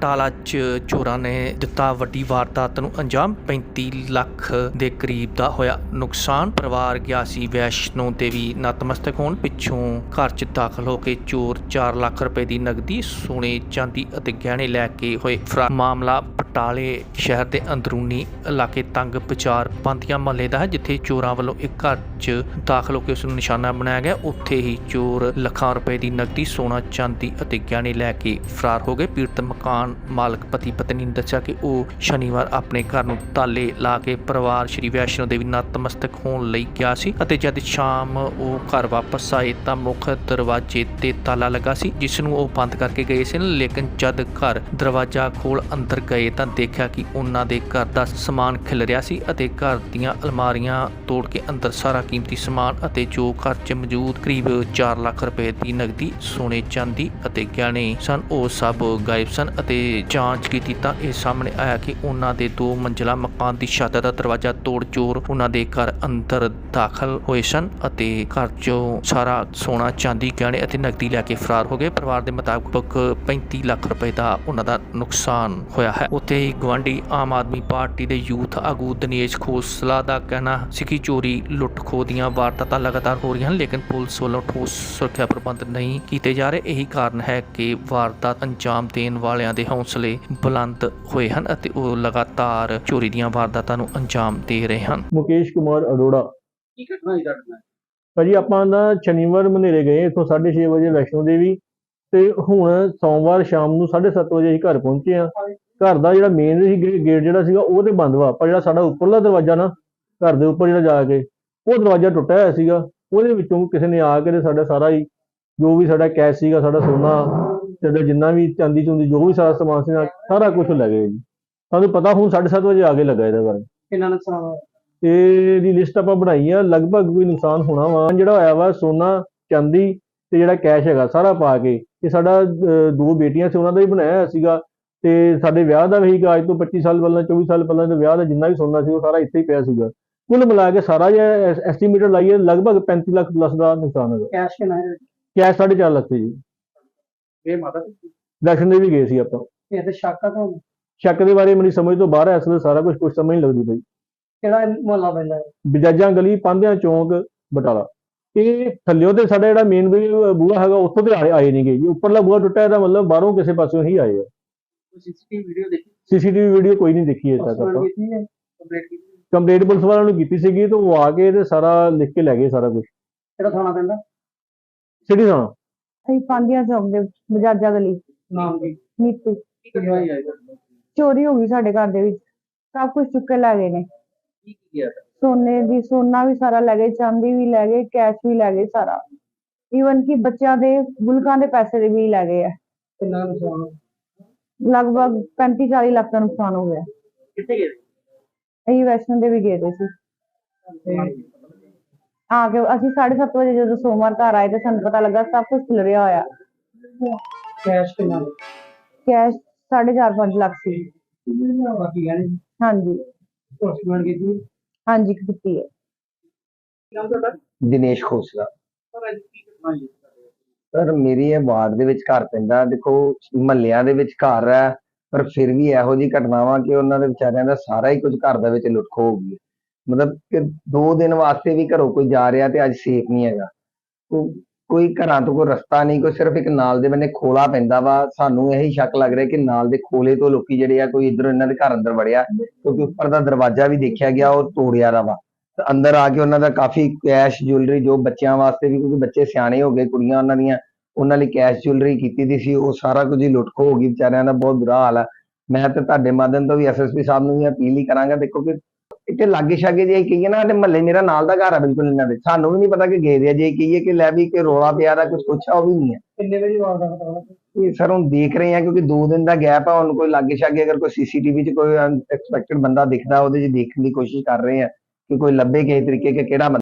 ਬਟਾਲਾ 'ਚ ਚੋਰਾਂ ਨੇ ਦਿੱਤਾ ਵੱਡੀ ਵਾਰਦਾਤ ਨੂੰ ਅੰਜਾਮ। 35 ਲੱਖ ਦੇ ਕਰੀਬ ਦਾ ਹੋਇਆ ਨੁਕਸਾਨ। ਪਰਿਵਾਰ ਗਿਆ ਸੀ ਵੈਸ਼ਨੋ ਦੇਵੀ ਨਤਮਸਤਕ ਹੋਣ ਪਿੱਛੋਂ ਘਰ 'ਚ ਦਾਖਲ ਹੋ ਕੇ ਚੋਰ 4 ਲੱਖ ਰੁਪਏ ਦੀ ਨਗਦੀ ਸੋਨੇ, ਚਾਂਦੀ ਅਤੇ ਗਹਿਣੇ ਲੈ ਕੇ ਹੋਏ ਫਰਾਰ। ਮਾਮਲਾ ਬਟਾਲੇ ਸ਼ਹਿਰ ਦੇ ਅੰਦਰੂਨੀ ਇਲਾਕੇ ਤੰਗ ਵਿਚਾਰ ਪੰਥੀਆਂ ਮਹੱਲੇ ਦਾ ਹੈ, ਜਿੱਥੇ ਚੋਰਾਂ ਵੱਲੋਂ ਇੱਕ ਘਰ 'ਚ ਦਾਖਲ ਹੋ ਕੇ ਉਸ ਨੂੰ ਨਿਸ਼ਾਨਾ ਬਣਾਇਆ ਗਿਆ। ਉੱਥੇ ਹੀ ਚੋਰ ਲੱਖਾਂ ਰੁਪਏ ਦੀ ਨਕਦੀ, ਸੋਨਾ, ਚਾਂਦੀ ਅਤੇ ਗਹਿਣੇ ਲੈ ਕੇ ਫਰਾਰ ਹੋ ਗਏ। ਪੀੜਤ ਮਕਾਨ ਮਾਲਕ ਪਤੀ ਪਤਨੀ ਨੇ ਦੱਸਿਆ ਕਿ ਉਹ ਸ਼ਨੀਵਾਰ ਆਪਣੇ ਘਰ ਨੂੰ ਤਾਲੇ ਲਾ ਕੇ ਪਰਿਵਾਰ ਸ਼੍ਰੀ ਵੈਸ਼ਨੋ ਦੇਵੀ ਨਤਮਸਤਕ ਹੋਣ ਲਈ ਗਿਆ ਸੀ ਅਤੇ ਜਦ ਸ਼ਾਮ ਉਹ ਘਰ ਵਾਪਸ ਆਏ ਤਾਂ ਮੁੱਖ ਦਰਵਾਜ਼ੇ ਤੇ ਤਾਲਾ ਲੱਗਾ ਸੀ, ਜਿਸ ਨੂੰ ਉਹ ਬੰਦ ਕਰਕੇ ਗਏ ਸੀ ਲੇਕਿਨ ਜਦ ਘਰ ਦਰਵਾਜ਼ਾ ਖੋਲ ਅੰਦਰ ਗਏ ਤਾਂ ਦੇਖਿਆ ਕਿ ਉਹਨਾਂ ਦੇ ਘਰ ਦਾ ਸਮਾਨ ਖਿਲ ਰਿਹਾ ਸੀ ਅਤੇ ਘਰ ਦੀਆਂ ਅਲਮਾਰੀਆਂ ਤੋੜ ਕੇ ਅੰਦਰ ਸਾਰਾ ਕੀਮਤੀ ਸਮਾਨ ਅਤੇ ਜੋ ਘਰ 'ਚ ਮੌਜੂਦ ਕਰੀਬ 4 ਲੱਖ ਰੁਪਏ ਦੀ ਨਗਦੀ ਸੋਨੇ, ਚਾਂਦੀ ਅਤੇ ਗਹਿਣੇ ਸਨ, ਉਹ ਸਭ ਗਾਇਬ ਸਨ ਅਤੇ ਜਾਂਚ ਕੀਤੀ ਤਾਂ ਇਹ ਸਾਹਮਣੇ ਆਇਆ ਕਿ ਉਹਨਾਂ ਦੇ ਦੋ ਮੰਜ਼ਲਾ ਮਕਾਨ ਦੀ ਛੱਤ ਦਾ ਦਰਵਾਜ਼ਾ ਤੋੜ ਚੋਰ ਉਹਨਾਂ ਦੇ ਘਰ ਅੰਦਰ ਦਾਖਲ ਹੋਏ ਸਨ ਅਤੇ ਘਰ 'ਚੋਂ ਸਾਰਾ ਸੋਨਾ, ਚਾਂਦੀ, ਗਹਿਣੇ ਅਤੇ ਨਕਦੀ ਲੈ ਕੇ ਫਰਾਰ ਹੋ ਗਏ। ਪਰਿਵਾਰ ਦੇ ਮੁਤਾਬਕ 35 ਲੱਖ ਰੁਪਏ ਦਾ ਉਹਨਾਂ ਦਾ ਨੁਕਸਾਨ ਹੋਇਆ ਹੈ। ਉੱਥੇ ਹੀ ਗਵਾਂਢੀ ਆਮ ਆਦਮੀ ਪਾਰਟੀ ਦੇ ਯੂਥ ਆਗੂ ਦਿਨੇਸ਼ ਖੋਸਲਾ ਦਾ ਕਹਿਣਾ ਸੀ ਕਿ ਚੋਰੀ ਲੁੱਟ ਖੋਹ ਦੀਆਂ ਵਾਰਦਾਤਾਂ ਲਗਾਤਾਰ ਹੋ ਰਹੀਆਂ ਹਨ ਲੇਕਿਨ ਪੁਲਿਸ ਵੱਲੋਂ ਠੋਸ ਸੁਰੱਖਿਆ ਪ੍ਰਬੰਧ ਨਹੀਂ ਕੀਤੇ ਜਾ ਰਹੇ। ਇਹੀ ਕਾਰਨ ਹੈ ਕਿ ਵਾਰਦਾਤ ਅੰਜਾਮ ਦੇਣ ਵਾਲਿਆਂ ਦੇ ਹੌਸਲੇ ਬੁਲੰਦ ਹੋਏ ਹਨ ਅਤੇ ਉਹ ਲਗਾਤਾਰ ਚੋਰੀ ਦੀਆਂ ਵਾਰਦਾਤਾਂ ਨੂੰ ਅੰਜਾਮ ਦੇ ਰਹੇ ਹਨ। ਮੁਕੇਸ਼ ਕੁਮਾਰ ਅਰੋੜਾ। ਕੀ ਘਟਨਾ ਤੁਹਾਡੇ ਨਾਲ? ਭਾਜੀ ਆਪਾਂ ਨਾ ਸ਼ਨੀਵਾਰ ਮਨੇਰੇ ਗਏ ਇੱਥੋਂ 6:30 ਵਜੇ ਵੈਸ਼ਨੋ ਦੇਵੀ ਤੇ ਹੁਣ ਸੋਮਵਾਰ ਸ਼ਾਮ ਨੂੰ 7:30 ਵਜੇ ਅਸੀਂ ਘਰ ਪਹੁੰਚੇ ਆ ਘਰ ਦਾ ਜਿਹੜਾ ਮੇਨ ਸੀ ਗੇਟ ਜਿਹੜਾ ਸੀਗਾ ਉਹ ਤੇ ਬੰਦ ਵਾ। ਪਰ ਜਿਹੜਾ ਸਾਡਾ ਉੱਪਰਲਾ ਦਰਵਾਜ਼ਾ ਨਾ ਘਰ ਦੇ ਉੱਪਰ ਜਿਹੜਾ ਜਾ ਕੇ ਉਹ ਦਰਵਾਜ਼ਾ ਟੁੱਟਿਆ ਹੋਇਆ ਸੀਗਾ। ਉਹਦੇ ਵਿੱਚੋਂ ਕਿਸੇ ਨੇ ਆ ਕੇ ਤੇ ਸਾਡਾ ਸਾਰਾ ਹੀ ਜੋ ਵੀ ਸਾਡਾ ਕੈਸ਼ ਸੀਗਾ ਸਾਡਾ ਸੋਨਾ ਸਾਡਾ ਜਿੰਨਾ ਵੀ ਚਾਂਦੀ ਚੁੰਦੀ ਜੋ ਵੀ ਸਾਰਾ ਸਮਾਨ ਸੀ ਸਾਰਾ ਕੁਝ ਲੈ ਗਏ ਜੀ। ਸਾਨੂੰ ਪਤਾ ਹੁਣ 7:30 ਵਜੇ ਆ ਕੇ ਲੱਗਾ ਇਹਦੇ ਬਾਰੇ। ਕਿੰਨਾ ਨੁਕਸਾਨ ਹੋਇਆ? ਤੇ ਇਹਦੀ ਲਿਸਟ ਆਪਾਂ ਬਣਾਈ ਆ ਲਗਭਗ ਕੋਈ ਨੁਕਸਾਨ ਹੋਣਾ ਵਾ। ਜਿਹੜਾ ਹੋਇਆ ਵਾ ਸੋਨਾ ਚਾਂਦੀ ਤੇ ਜਿਹੜਾ ਕੈਸ਼ ਹੈਗਾ ਸਾਰਾ ਪਾ ਕੇ ਤੇ ਸਾਡਾ ਦੋ ਬੇਟੀਆਂ ਸੀ ਉਹਨਾਂ ਦਾ ਵੀ ਬਣਾਇਆ ਸੀਗਾ। ਤੇ ਸਾਡੇ ਵਿਆਹ ਦਾ ਵੀ ਸੀਗਾ ਅੱਜ ਤੋਂ 25 ਸਾਲ ਪਹਿਲਾਂ 24 ਸਾਲ ਪਹਿਲਾਂ ਦੇ ਵਿਆਹ ਦਾ ਜਿੰਨਾ ਵੀ ਸੋਨਾ ਸੀ ਉਹ ਸਾਰਾ ਇੱਥੇ ਹੀ ਪਿਆ ਸੀਗਾ। ਕੁੱਲ ਮਿਲਾ ਕੇ ਸਾਰਾ ਜੇ ਐਸਟੀਮੇਟਰ ਲਾਈਏ ਲਗਭਗ 35 ਲੱਖ ਪਲੱਸ ਦਾ ਨੁਕਸਾਨ ਹੈਗਾ। ਕੈਸ਼ ਕਿੰਨਾ ਹੈ ਕੈਸ਼ 4.5 ਲੱਖ ਸੀ ਜੀ। ਇਹ ਮਾਤਾ ਦਰਸ਼ਨ ਦੇ ਵੀ ਗਏ ਸੀ ਆਪਾਂ। ਇਹ ਤੇ ਸ਼ੱਕ ਆ ਤੁਹਾਨੂੰ? ਸ਼ੱਕ ਦੇ ਬਾਰੇ ਮੇਰੀ ਸਮਝ ਤੋਂ ਬਾਹਰ ਹੈ ਇਸ ਵੇਲੇ ਸਾਰਾ ਕੁਝ ਕੁਝ ਸਮਝ ਨਹੀਂ ਲੱਗਦੀ ਪਈ। ਕਿਹੜਾ ਮੁਹੱਲਾ ਪੈਂਦਾ ਹੈ? ਬਜਾਜਾਂ ਗਲੀ ਪਾਂਧਿਆਂ ਚੌਂਕ ਬਟਾਲਾ। ਇਹ ਥੱਲਿਓ ਤੇ ਸਾਡਾ ਜਿਹੜਾ ਮੇਨ ਬੂਹਾ ਹੈਗਾ ਉੱਥੋਂ ਤੇ ਆਏ ਨਹੀਂਗੇ ਜੀ। ਉੱਪਰਲਾ ਬੂਹਾ ਟੁੱਟਾ ਇਹਦਾ ਮਤਲਬ ਬਾਹਰੋਂ ਕਿਸੇ ਪਾਸਿਓਂ ਹੀ ਆਏ ਆ। ਸੀਸੀਟੀਵੀ ਵੀਡੀਓ ਦੇਖੀ? ਸੀਸੀਟੀਵੀ ਵੀਡੀਓ ਕੋਈ ਨਹੀਂ ਦੇਖੀ ਅਜੇ ਤੱਕ ਆਪਾਂ। ਕੀਤੀ ਹੈ? ਕੰਪਲੀਟ ਕੀਤੀ ਹੈ। ਕੰਪਲੀਟ ਪੁਲਿਸ ਵਾਲਿਆਂ ਨੂੰ ਕੀਤੀ ਸੀਗੀ ਤੇ ਉਹ ਆ ਕੇ ਤੇ ਸਾਰਾ ਲਿਖ ਕੇ ਲੈ ਗਏ ਸਾਰਾ ਕੁਝ ਕਿਹੜਾ ਥਾਣਾ ਪੈਂਦਾ? ਸਿਟੀ ਥਾਣਾ। ਅਸੀਂ ਪਾਂਦੀਆਂ ਚੌਕ ਦੇ ਬਜਾਜਾ ਗਲੀ ਨਾਮ ਕੀ? ਨੀਤੂ। ਕੀ ਹੈ ਚੋਰੀ ਹੋ ਗਈ ਸਾਡੇ ਘਰ ਦੇ ਵਿੱਚ। ਸਭ ਕੁਝ ਚੁੱਕ ਕੇ ਲੈ ਗਏ ਨੇ। ਕੀ ਗਿਆ? ਸੋਨੇ ਦੀ ਸੋਨਾ ਵੀ ਸਾਰਾ ਲੈ ਗਏ ਚਾਂਦੀ ਵੀ ਲੈ ਗਏ ਕੈਸ਼ ਵੀ ਲੈ ਗਏ ਸਾਰਾ। ਈਵਨ ਕਿ ਬੱਚਿਆਂ ਦੇ ਗੁਲਕਾਂ ਦੇ ਪੈਸੇ ਦੇ ਵੀ ਲੈ ਗਏ ਆ। ਕਿੰਨਾ ਨੁਕਸਾਨ? ਲਗਭਗ 35 40 ਲੱਖ ਦਾ ਨੁਕਸਾਨ ਹੋ ਗਿਆ। ਕਿੱਥੇ ਗਏ ਅਸੀਂ ਵੈਸ਼ਨੋ ਦੇਵੀ ਗਏ ਦੇ ਸੀ। ਆ ਕੇ ਅਸੀਂ 7:30 ਵਜੇ ਜਦੋਂ ਸੋਮਵਾਰ ਘਰ ਆਏ ਤੇ ਸਾਨੂੰ ਪਤਾ ਲੱਗਾ ਸਭ ਕੁਝ ਖਿਲ ਰਿਹਾ ਹੋਇਆ। ਕੈਸ਼ ਕਿੰਨਾ ਕੈਸ਼ 4.5 5 ਲੱਖ ਸੀ। ਬਾਕੀ ਗਹਿਣੇ ਹਾਂਜੀ। ਪੋਸਟਮੈਂਟ ਕੀਤੀ ਹਾਂਜੀ ਕੀਤੀ ਹੈ। ਨਾਮ ਤੁਹਾਡਾ? ਦਿਨੇਸ਼ ਖੋਸਲਾ। ਸਰ ਅੱਜ ਕੀ ਘਟਨਾ ਹੋਈ ਹੈ? ਸਰ ਮੇਰੀ ਇਹ ਵਾਰਡ ਦੇ ਵਿੱਚ ਘਰ ਪੈਂਦਾ, ਦੇਖੋ, ਮਹੱਲਿਆਂ ਦੇ ਵਿੱਚ ਘਰ ਹੈ, ਪਰ ਫਿਰ ਵੀ ਇਹੋ ਜਿਹੀ ਘਟਨਾਵਾਂ ਕਿ ਉਹਨਾਂ ਦੇ ਵਿਚਾਰਿਆਂ ਦਾ ਸਾਰਾ ਹੀ ਕੁਝ ਘਰ ਦੇ ਵਿੱਚ ਲੁੱਟ ਖੋਹ ਹੋ ਗਈ ਮਤਲਬ ਕਿ ਦੋ ਦਿਨ ਵਾਸਤੇ ਵੀ ਘਰੋਂ ਕੋਈ ਜਾ ਰਿਹਾ ਤੇ ਅੱਜ ਸੇਫ ਨਹੀਂ ਹੈਗਾ। ਕੋਈ ਘਰਾਂ ਤੋਂ ਕੋਈ ਰਸਤਾ ਨਹੀਂ, ਕੋਈ ਸਿਰਫ ਇੱਕ ਨਾਲ ਦੇ ਬੰਨੇ ਖੋਲਾ ਪੈਂਦਾ ਵਾ। ਸਾਨੂੰ ਇਹੀ ਸ਼ੱਕ ਲੱਗ ਰਿਹਾ ਕਿ ਨਾਲ ਦੇ ਖੋਲੇ ਤੋਂ ਲੋਕੀ ਜਿਹੜੇ ਆ, ਕੋਈ ਇਧਰੋਂ ਇਹਨਾਂ ਦੇ ਘਰ ਅੰਦਰ ਵੜਿਆ, ਕਿਉਂਕਿ ਉੱਪਰ ਦਾ ਦਰਵਾਜ਼ਾ ਵੀ ਦੇਖਿਆ ਗਿਆ, ਉਹ ਤੋੜਿਆ ਦਾ ਵਾ। ਅੰਦਰ ਆ ਕੇ ਉਹਨਾਂ ਦਾ ਕਾਫੀ ਕੈਸ਼ ਜੁਐਲਰੀ ਜੋ ਬੱਚਿਆਂ ਵਾਸਤੇ ਵੀ ਕਿਉਂਕਿ ਬੱਚੇ ਸਿਆਣੇ ਹੋ ਗਏ ਕੁੜੀਆਂ ਉਹਨਾਂ ਦੀਆਂ ਉਹਨਾਂ ਲਈ ਕੈਸ਼ ਜੁਐਲਰੀ ਕੀਤੀ ਦੀ ਸੀ ਉਹ ਸਾਰਾ ਕੁਝ ਹੀ ਲੁੱਟ ਖੋਹ ਹੋ ਗਈ ਵਿਚਾਰਿਆਂ ਦਾ ਬਹੁਤ ਬੁਰਾ ਹਾਲ ਹੈ ਮੈਂ ਤੇ ਤੁਹਾਡੇ ਮਾਧਿਅਮ ਤੋਂ ਵੀ ਐਸਐਸਪੀ ਸਾਹਿਬ ਨੂੰ ਵੀ ਅਪੀਲ ਹੀ ਕਰਾਂਗਾ ਦੇਖੋ ਕਿ ਇੱਥੇ ਲਾਗੇ ਛਾਗੇ ਜੇ ਕਹੀਏ ਨਾ ਤੇ ਮਹੱਲੇ ਮੇਰਾ ਨਾਲ ਦਾ ਘਰ ਆ ਬਿਲਕੁਲ ਇਹਨਾਂ ਦੇ ਸਾਨੂੰ ਵੀ ਨਹੀਂ ਪਤਾ ਕਿ ਗਏ ਦੇ ਆ ਜੇ ਕਹੀਏ ਕਿ ਲੈ ਵੀ ਕਿ ਰੋਲਾ ਪਿਆ ਦਾ ਕੁਝ ਪੁੱਛਿਆ ਉਹ ਵੀ ਨਹੀਂ ਹੈ ਕਿੰਨੇ ਵਜੇ ਵਾਰਦਾਤ ਇਹ ਸਰ ਹੁਣ ਦੇਖ ਰਹੇ ਆ ਕਿਉਂਕਿ 2 ਦਿਨ ਦਾ ਗੈਪ ਆ ਹੁਣ ਕੋਈ ਲਾਗੇ ਛਾਗੇ ਅਗਰ ਕੋਈ ਸੀਸੀਟੀਵੀ 'ਚ ਕੋਈ ਅਨਐਕਸਪੈਕਟਡ ਬੰਦਾ ਦਿਖਦਾ ਉਹਦੇ 'ਚ ਦੇਖਣ ਦੀ ਕੋਸ਼ਿਸ਼ ਕਰ ਰਹੇ ਆ। ਕਿ ਕੋਈ ਲੱਭੇ ਕਿਸੇ ਤਰੀਕੇ ਕਿ ਕਿਹੜਾ ਬੰਦਾ